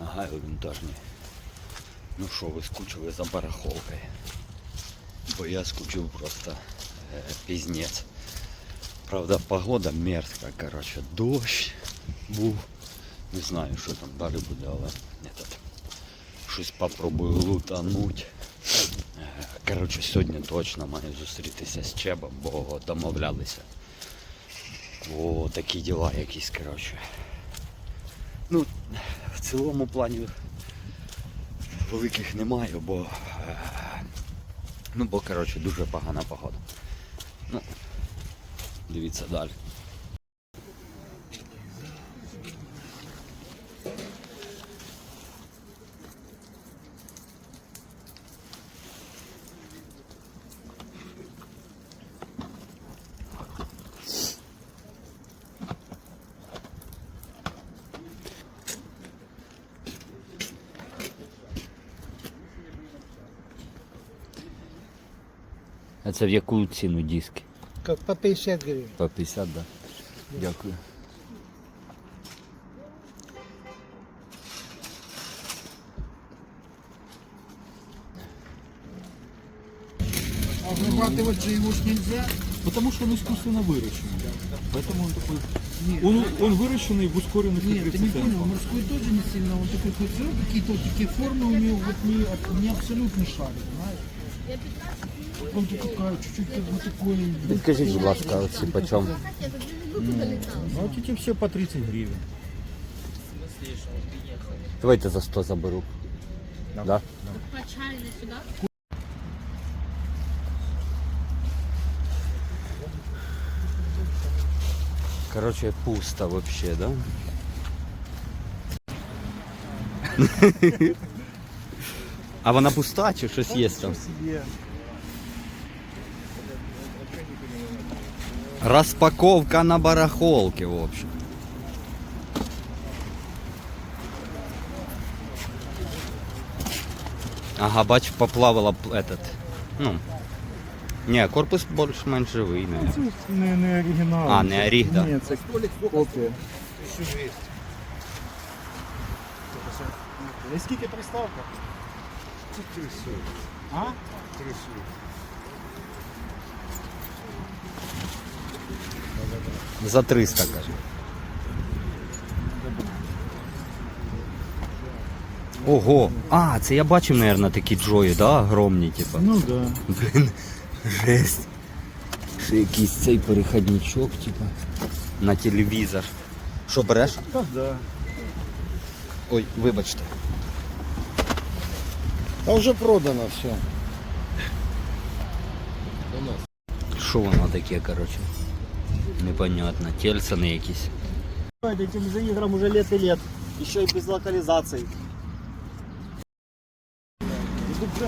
Ага, вінтажні. Ну що, ви скучили за барахолкою? Бо я скучив просто е, пізнець. Правда, погода мерзка, коротше, дощ був. Не знаю, що там далі буде, але этот, щось попробую лутануть. Е, Коротше, сьогодні точно маю зустрітися з Чебом, бо домовлялися. О, такі діла якісь, коротше. Ну, цілому плані великих немає, бо, е, ну, бо коротше, дуже погана погода. Ну, дивіться далі. А це в яку ціну диски? Как по 50 гривен. По 50, да. Дякую. А вырабатывать же его ж нельзя. Потому что он искусственно выращен. Поэтому он такой... Он, он выращенный в ускоренных Нет, ты не темпах. понял, морской тоже не сильно, он такой хоть всё равно какие-то вот такие формы у него вот не, от- не абсолютно шарик, знаешь. Он такой какая, чуть-чуть как вот такой. Підкажіть, будь ласка, оці по чому? Ну, вот эти все по 30 гривен. Давайте за 100 заберу. Да? Почали сюда. Короче, пусто вообще, да? А вона пуста чи щось є там? Распаковка на барахолке, в общем. Ага, бач, поплавала п- этот. Ну. Не, корпус більш-менш живий, не. Не, не оригінал. А, не оріг, да. Ні, це копія. І скільки приставка? А? За 300, каже. Ого! А, це я бачив, мабуть, такі джої, да? Огромні, типа. Ну да. Блін, жесть. Ще якийсь цей переходничок, типа. На телевізор. Що береш? Так, да. Ой, вибачте. А уже продано все. Що воно таке, коротше? Непонятно. Тельсони якісь. Этим же играм уже лет и лет. Еще и без локализаций.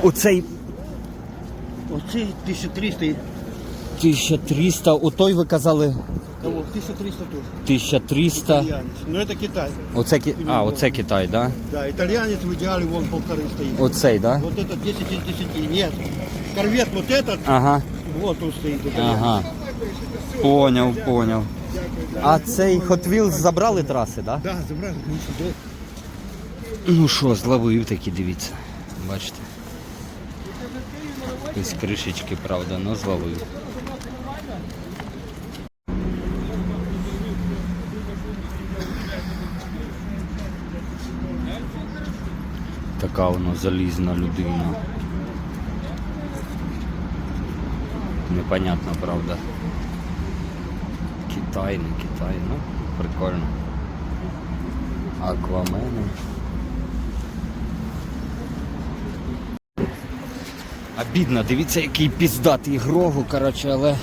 Оцей Оце 1300. 1300, у той ви казали Кого? 1300 тоже. 1300. Итальянец. Но это Китай. Оце, Ки- а, оце Китай, да? Да, итальянец в идеале вон полторы стоит. Оцей, да? Вот это 10 из 10. Нет. Корвет вот этот, Ага. вот он стоит. итальянец. Ага. Поняв, поняв. А цей Hot Wheels забрали траси, да? Да, забрали. Ну, сюда. Ну що, зловив такі, дивіться. Бачите. Без кришечки, правда, но зловив. Така воно залізна людина. Непонятно, правда. Китай, не Китай, ну, прикольно. Аквамени. Обідно, дивіться, який піздатий грогу, коротше, але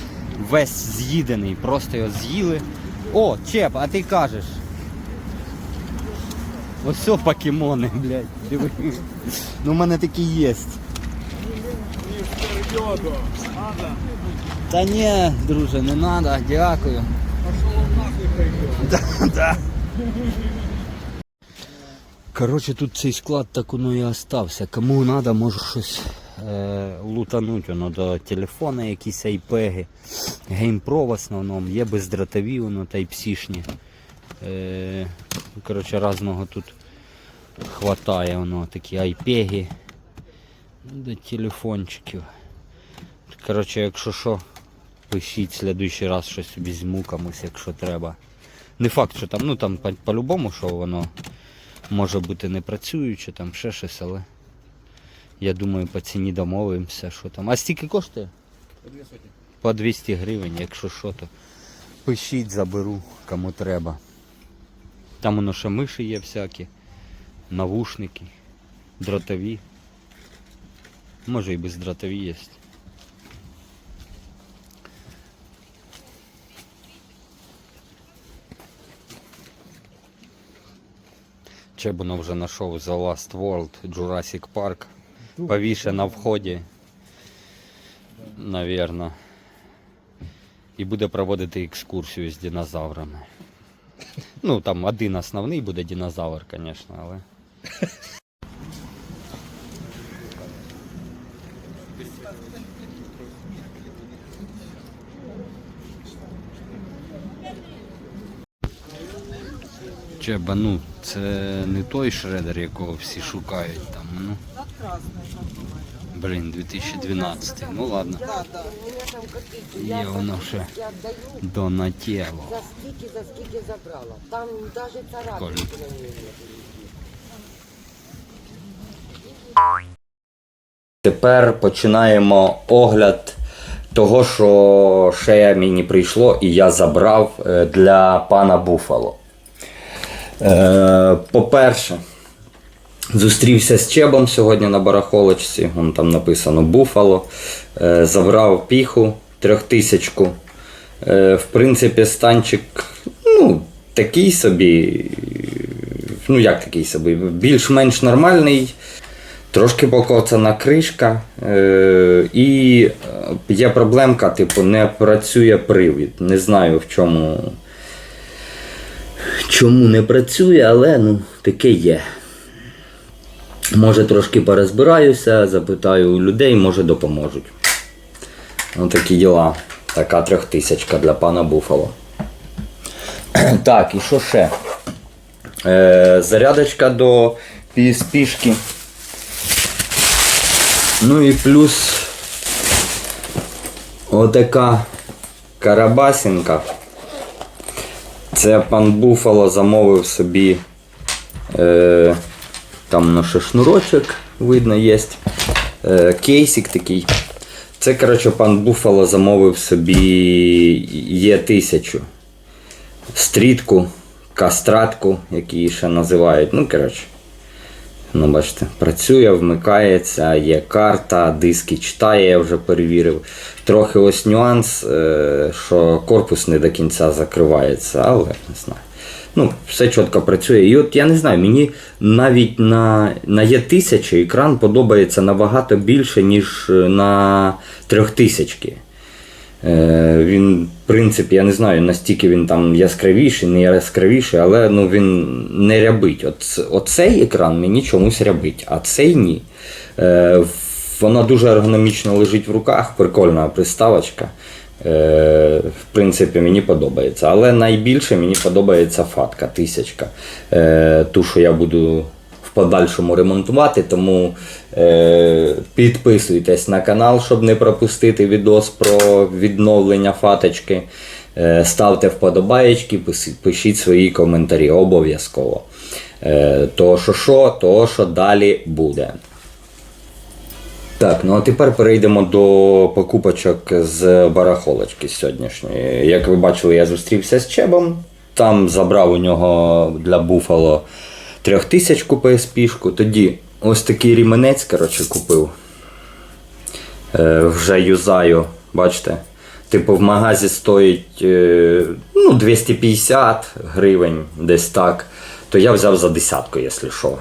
весь з'їдений, просто його з'їли. О, Чеп, а ти кажеш. Ось все покемони, блядь, диви. Ну в мене такі є. Та ні, друже, не треба, дякую. Коротше, тут цей склад так воно і остався. Кому треба, може щось е, лутануть воно до телефона, якісь айпеги. GamePro в основному, є бездротові, воно та й псішні. Е, коротше, разного тут Хватає воно такі айпеги. До телефончиків. Коротше, якщо що, пишіть в следующий раз щось візьму комусь, якщо треба. Не факт, що там, ну там по- по-любому, що воно може бути не працююче, там ще щось, але я думаю, по ціні домовимося, що там. А стільки коштує? По 200 гривень, якщо що, то пишіть, заберу, кому треба. Там воно ще миші є всякі, навушники, дротові. Може і бездротові є. Чебуно вже знайшов The Last World Jurassic Park. Повіше на вході. Навірно. І буде проводити екскурсію з динозаврами. Ну, там один основний буде динозавр, звісно, але. Чеба, ну, це не той шредер, якого всі шукають там, ну. Блін, 2012. Ну ладно. Є воно ще я отдаю за скільки, за скільки забрала. Там даже царапинки на ній нет. Тепер починаємо огляд того, що ще мені прийшло і я забрав е, для пана Буфало. Е, По-перше, зустрівся з Чебом сьогодні на барахолочці, вон там написано Буфало. Е, Забрав піху трьохтисячку. Е, В принципі, станчик, ну, такий собі. Ну, як такий собі, більш-менш нормальний. Трошки покоцана кришка, і є проблемка, типу, не працює привід. Не знаю в чому. Чому не працює, але ну, таке є. Може трошки порозбираюся, запитаю у людей, може допоможуть. Ось такі діла. Така трьохтисячка для пана Буфало. Так, і що ще? Е, зарядочка до PSP-шки. Ну і плюс отака карабасінка. Це пан Буфало замовив собі е, там на шнурочок видно є. Е, кейсик такий. Це, коротше, пан Буфало замовив собі Є1000. Стрітку, кастратку, як її ще називають. Ну, коротше. Ну, бачите, працює, вмикається, є карта, диски читає, я вже перевірив. Трохи ось нюанс, е, що корпус не до кінця закривається, але не знаю. Ну, все чітко працює. І от я не знаю, мені навіть на, на Є1000 екран подобається набагато більше, ніж е, на 3000. Е, він, в принципі, я не знаю, настільки він там яскравіший, не яскравіший, але ну, він не рябить. От, оцей екран мені чомусь рябить, а цей ні. Е, вона дуже ергономічно лежить в руках, прикольна приставочка. Е, в принципі, мені подобається. Але найбільше мені подобається фатка тисячка. Ту, що я буду в подальшому ремонтувати, тому е, підписуйтесь на канал, щоб не пропустити відос про відновлення фаточки. Е, ставте вподобаєчки, пишіть свої коментарі обов'язково. Е, то що що, то що далі буде. Так, ну а тепер перейдемо до покупочок з барахолочки сьогоднішньої. Як ви бачили, я зустрівся з Чебом. Там забрав у нього для Буфало трьохтисячку PSP-шку. Тоді ось такий ріменець, коротше, купив. Е, вже юзаю, бачите. Типу в магазі стоїть е, ну, 250 гривень, десь так. То я взяв за десятку, якщо що.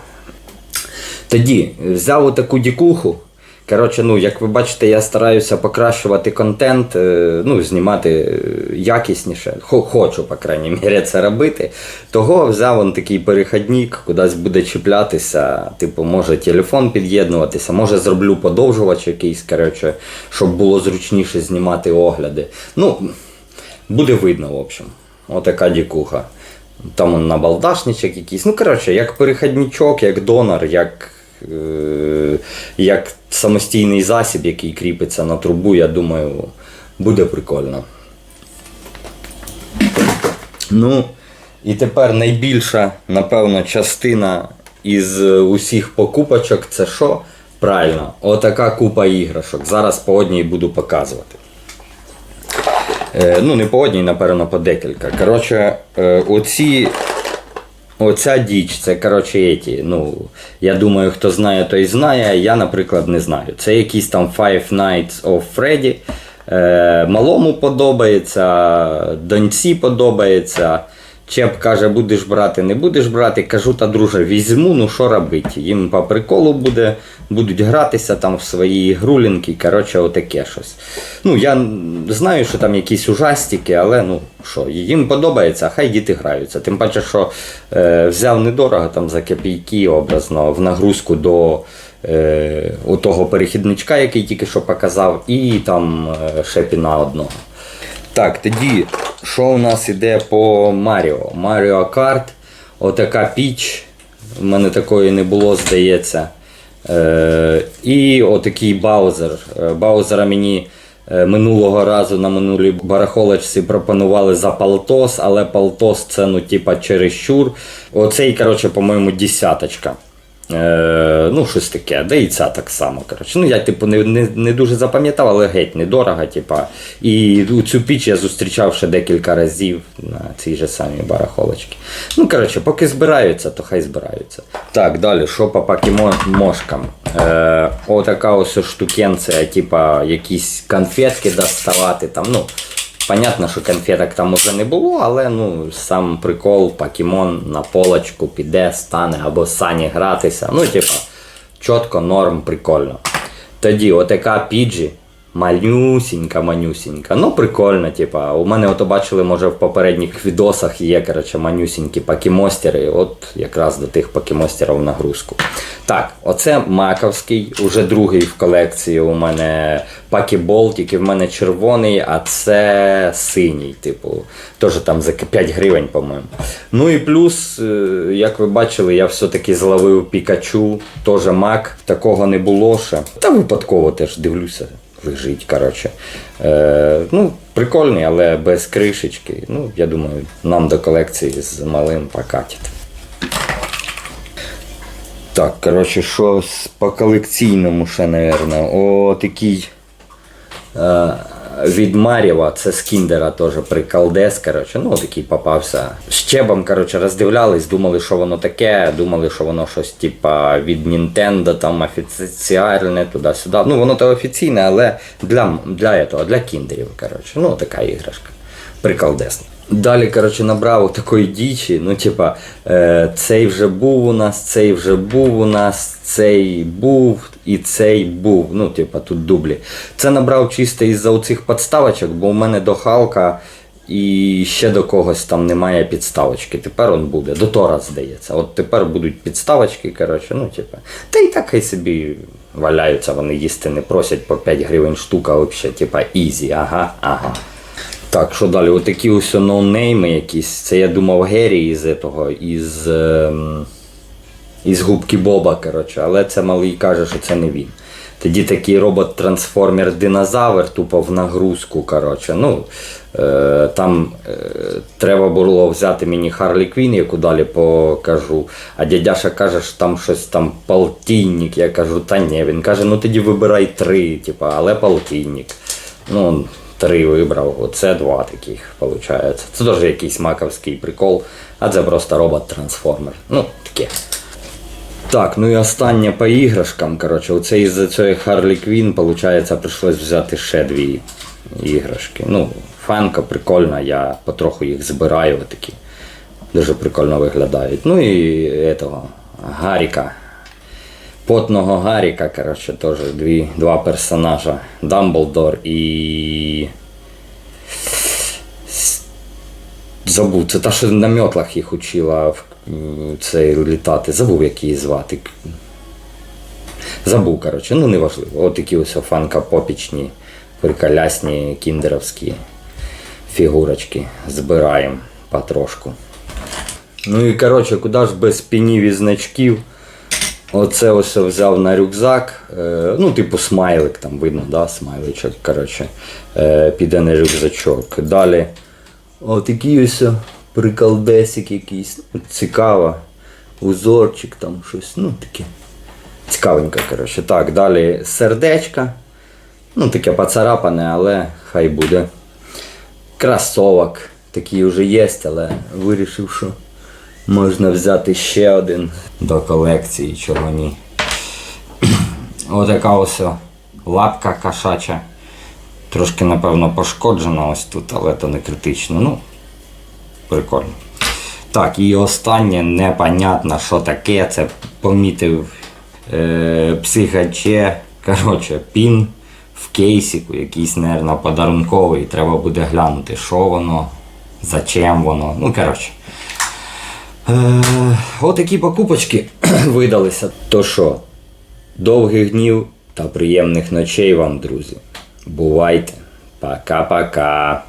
Тоді взяв таку дікуху. Коротше, ну, як ви бачите, я стараюся покращувати контент, е, ну, знімати е, якісніше. Хочу, по крайній мірі, це робити. Того взяв он такий перехідник, кудись буде чіплятися. Типу, може телефон під'єднуватися, може зроблю подовжувач якийсь, коротше, щоб було зручніше знімати огляди. Ну, буде видно, в общем. Отака дікуха. Там он набалдашничок якийсь. Ну, коротше, як перехідничок, як донор, як, як самостійний засіб, який кріпиться на трубу, я думаю, буде прикольно. Ну, і тепер найбільша, напевно, частина із е, усіх покупочок це що? Правильно, отака купа іграшок. Зараз по одній буду показувати. Е, ну, не по одній, напевно, по декілька. Коротше, е, оці. Оця діч, це коротше еті, ну, я думаю, хто знає, той знає, я, наприклад, не знаю. Це якийсь там Five Nights of Freddy. Е, малому подобається, доньці подобається. Чеп каже, будеш брати, не будеш брати. Кажу, та друже, візьму, ну що робити? Їм по приколу буде, будуть гратися там в свої грулінки, коротше, отаке щось. Ну, я знаю, що там якісь ужастики, але ну що, їм подобається, хай діти граються. Тим паче, що е, взяв недорого там за копійки образно в нагрузку до е, того перехідничка, який тільки що показав, і там е, шепіна одного. Так, тоді, що у нас іде по Маріо? Маріо Карт, отака піч. У мене такої не було, здається. Е, і отакий Баузер. Е, Баузера мені е, минулого разу на минулій барахолочці пропонували за Палтос, але Палтос це ну, типа чересчур. Оцей, коротше, по-моєму, десяточка. Е, ну, щось таке, да і ця так само. Коротше. Ну, я типу, не, не, не дуже запам'ятав, але геть недорого. Типа. І цю піч я зустрічав ще декілька разів на цій же самій барахолочці. Ну, коротше, поки збираються, то хай збираються. Так, далі, що по покемошкам? Е, отака ось штукенція, типа якісь конфетки доставати. Там, ну, Понятно, що конфеток там уже не було, але ну, сам прикол, покемон на полочку піде, стане або сані гратися. Ну, типа, чітко, норм, прикольно. Тоді отака піджі, малюсінька, манюсінька. Ну, прикольно, типа. У мене ото бачили, може, в попередніх відосах є, коротше, манюсінькі покемостери. От якраз до тих покемостерів нагрузку. Так, оце маковський, уже другий в колекції у мене пакібол, тільки в мене червоний, а це синій, типу, теж там за 5 гривень, по-моєму. Ну і плюс, е, як ви бачили, я все-таки зловив Пікачу, теж мак, такого не було ще. Та випадково теж дивлюся. Лежить, коротше. Е, ну, прикольний, але без кришечки. Ну, я думаю, нам до колекції з малим прокатить. Так, коротше, що по колекційному ще, мабуть. О, такий е, від Марєва, це з Кіндера теж приколдес, коротше, ну такий попався. Щебом коротше, роздивлялись, думали, що воно таке, думали, що воно щось типа від Нінтендо, там офіціальне, туди-сюди. Ну, воно то офіційне, але для, для, этого, для кіндерів, коротше, ну така іграшка. Приколдесна. Далі, коротше, набрав такої дічі. Ну, типа, е, цей вже був у нас, цей вже був у нас, цей був і цей був. Ну, типа, тут дублі. Це набрав чисто із-за оцих підставочок, бо у мене до Халка і ще до когось там немає підставочки. Тепер он буде. До Тора, здається. От тепер будуть підставочки, коротше, ну, типа. Та і так хай собі валяються, вони їсти не просять по 5 гривень штука, взагалі, типа, ізі, ага, ага. Так, що далі? Отакі ось ноунейми якісь. Це я думав Геррі із этого, із, ем, із губки Боба, коротше. Але це малий каже, що це не він. Тоді такий робот-трансформер динозавр тупо в нагрузку. коротше. Ну, е, там е, треба було взяти мені Харлі Квін, яку далі покажу. А дядяша каже, що там щось там полтинник. Я кажу, та ні. Він каже, ну тоді вибирай три, типа, але полтинник. Ну, три вибрав, оце два таких, виходить. Це теж якийсь маковський прикол, а це просто робот-трансформер. Ну, таке. Так, ну і останнє по іграшкам. Коротше, оце із цієї Харлі Квін, виходить, прийшлось взяти ще дві іграшки. Ну, фанка прикольна, я потроху їх збираю такі. Дуже прикольно виглядають. Ну і этого, Гаріка. Потного Гаріка, коротше, теж дві, два персонажа. Дамблдор і. Забув, це та, що на мьотлах їх учила цей літати. Забув, як її звати. Забув, коротше, ну неважливо. От такі ось фанка-попічні, приколясні кіндеровські фігурочки збираємо потрошку. Ну і коротше, куди ж без пінів і значків. Оце ось взяв на рюкзак. Е, ну, типу смайлик, там видно, да, смайличок, коротше, е, піде на рюкзачок. Далі отакий ось приколдесик якийсь. Цікаво. Узорчик там щось, ну таке. Цікавенько, коротше. Так, далі сердечка. Ну, таке поцарапане, але хай буде. Кросовок. Такий вже є, але вирішив, що можна взяти ще один до колекції, чого ні. Отака ось лапка кошача. Трошки, напевно, пошкоджена ось тут, але то не критично. Ну, прикольно. Так, і останнє непонятно, що таке. Це помітив е, психаче. Коротше, пін в кейсику, якийсь, мабуть, подарунковий. Треба буде глянути, що воно, зачем воно. Ну, коротше. Е, отакі покупочки видалися. То що, довгих днів та приємних ночей вам, друзі. Бувайте. Пока-пока.